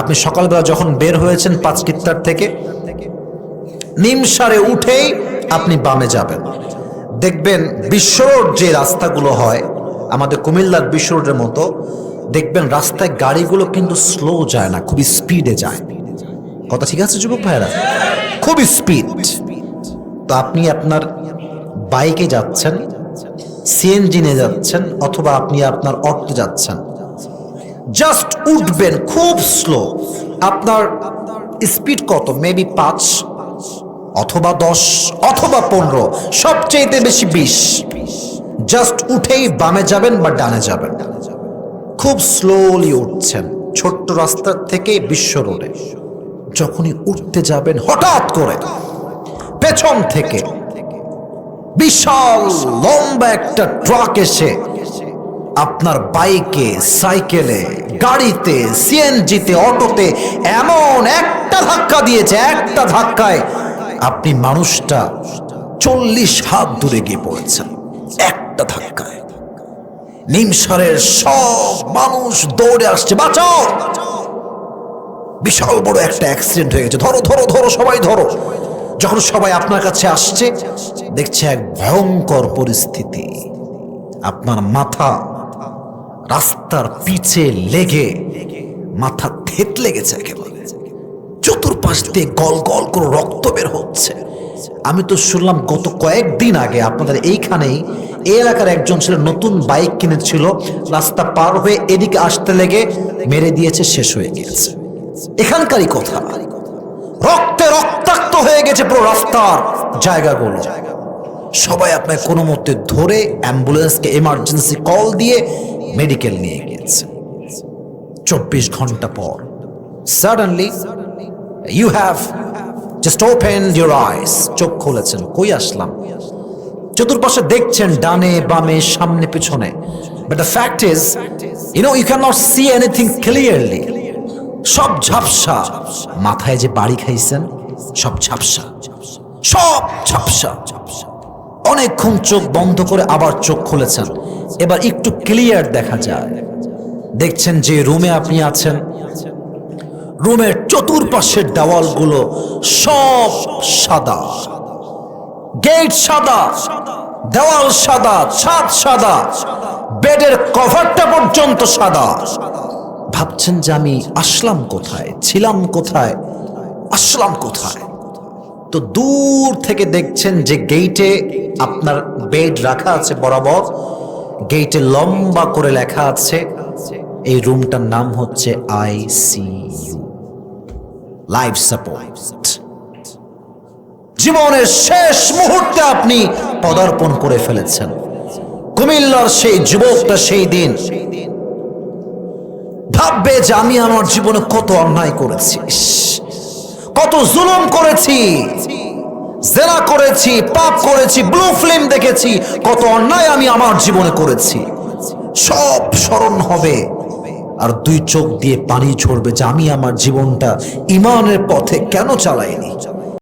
আপনি সকালবেলা যখন বের হয়েছেন পাঁচ কিত্তার থেকে নিমসারে উঠেই আপনি বামে যাবেন। দেখবেন বিশ্বরোড যে রাস্তাগুলো হয়, আমাদের কুমিল্লার বিশ্ব রোডের মতো, দেখবেন রাস্তায় গাড়িগুলো কিন্তু স্লো যায় না খুবই স্পিডে যায়। কথা ঠিক আছে, যুবক ভাইরা খুবই স্পিড তো আপনি আপনার বাইকে যাচ্ছেন সিএনজি নিয়ে যাচ্ছেন, অথবা আপনি আপনার অটো যাচ্ছেন। জাস্ট উঠবেন খুব স্লো আপনার স্পিড কত? মেবি পাঁচ, অথবা দশ, অথবা পনেরো, সবচেয়েতে বেশি বিশ। জাস্ট উঠেই বামে যাবেন বা ডানে যাবেন। খুব স্লোলি উঠছেন। ছোট্ট রাস্তার থেকে বিশ্ব রোডে। যখনই উঠতে যাবেন, হঠাৎ করে পেছন থেকে, বিশাল লম্বা একটা ট্রাক এসে আপনার বাইকে, সাইকেলে, গাড়িতে, সিএনজিতে, অটোতে এমন একটা ধাক্কা দিয়েছে, একটা ধাক্কায় আপনি মানুষটা চল্লিশ হাত দূরে গিয়ে পড়েছেন। একটা ধাক্কায়। নিমসারের সব মানুষ দৌড়ে আসছে, বাঁচাও! বিশাল বড় একটা অ্যাক্সিডেন্ট হয়ে গেছে। ধরো ধরো ধরো, সবাই ধরো। যখন সবাই আপনার কাছে আসছে, দেখছে এক ভয়ঙ্কর পরিস্থিতি। আপনার মাথা রাস্তার পিছে লেগে মাথা থেতলে গেছে একেবারে। চতুর্পাশ দিয়ে গল গল করে রক্ত বের হচ্ছে। আমি তো শুনলাম গত কয়েকদিন আগে আপনাদের এইখানেই এই এলাকার একজন ছেলে নতুন বাইক কিনেছিল, রাস্তা পার হয়ে এদিকে আসতে লেগে মেরে দিয়েছে, শেষ হয়ে গিয়েছে। এখানকারই কথা। রক্তে রক্তাক্ত হয়ে গেছে পুরো রাস্তার জায়গাগুলো। সবাই আপনার কোনো মতে ধরে অ্যাম্বুলেন্সকে এমার্জেন্সি কল দিয়ে মেডিকেল নিয়ে গিয়েছে। চব্বিশ ঘণ্টা পর suddenly you have just open your eyes চোখ খুলেছেন, কই আসলাম? চতুর্পাশে দেখছেন ডানে, বামে, সামনে, পিছনে। But the fact is you know you can not see anything clearly সব ঝাপসা। মাথায় যে বাড়ি খাইছেন, সব ঝাপসা। সব ঝাপসা। অনেকক্ষণ চোখ বন্ধ করে আবার চোখ খুলেছেন। এবার একটু ক্লিয়ার দেখা যায়। দেখছেন যে রুমে আপনি আছেন? রুমের চতুর্পাশের দেওয়ালগুলো সব সাদা। গেট সাদা, দেওয়াল সাদা, ছাদ সাদা, বেডের কভারটা পর্যন্ত সাদা। ভাবছেন যে আমি আসলাম কোথায়, ছিলাম কোথায়? আসলাম কোথায়? তো দূর থেকে দেখছেন যে গেইটে আপনার বেড রাখা আছে বরাবর। গেইটে লম্বা করে লেখা আছে, এই রুমটার নাম হচ্ছে আইসিইউ লাইফ সাপোর্ট জীবনের শেষ মুহূর্তে আপনি পদার্পণ করে ফেলেছেন। কুমিল্লার সেই যুবকটা সেই দিন। ভাববে যে আমি আমার জীবনে কত অন্যায় করেছি কত জুলুম করেছি। জেনা করেছি, পাপ করেছি ব্লু ফিল্ম দেখেছি, কত অন্যায় আমি আমার জীবনে করেছি। সব স্মরণ হবে। আর দুই চোখ দিয়ে পানি ছড়বে যে আমি আমার জীবনটা ইমানের পথে কেন চালাইনি?